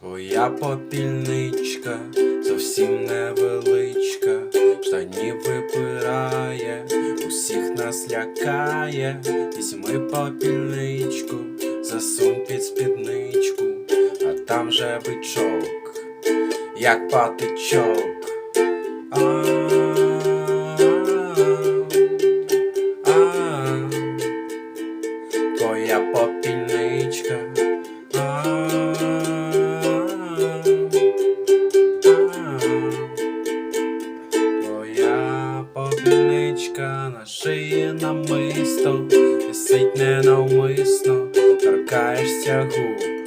Твоя попільничка зовсім невеличка, штані випирає, усіх нас лякає, візьми попільничку, засунь під спідничку, а там же бичок, як патичок. На шиї намисто, висить ненавмисно, торкаєшся губ.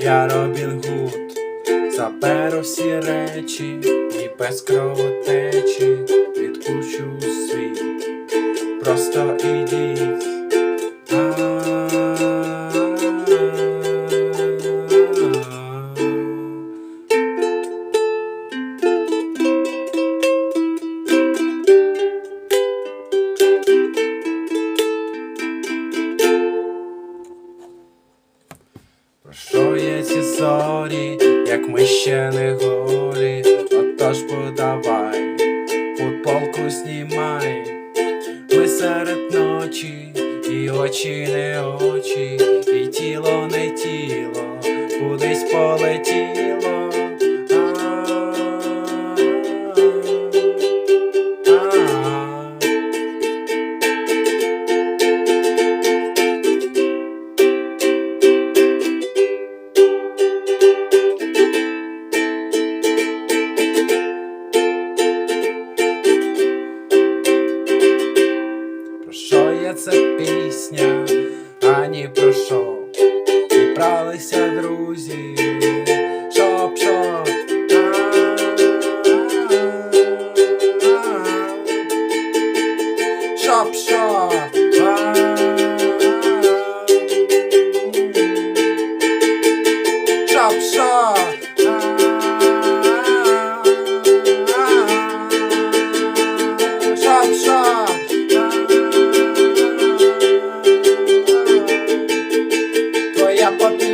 Я Робін Гуд, заберу всі речі і без кровотечі відкучу світ. Просто ідіть. Зорі, як ми ще не голі, отож подавай, футболку знімай, ми серед ночі, і очі не очі, і тіло не тіло, кудись полетіло. Що є ця пісня, ані про що? Зібралися друзі, шоп шоп Шоп шоп ya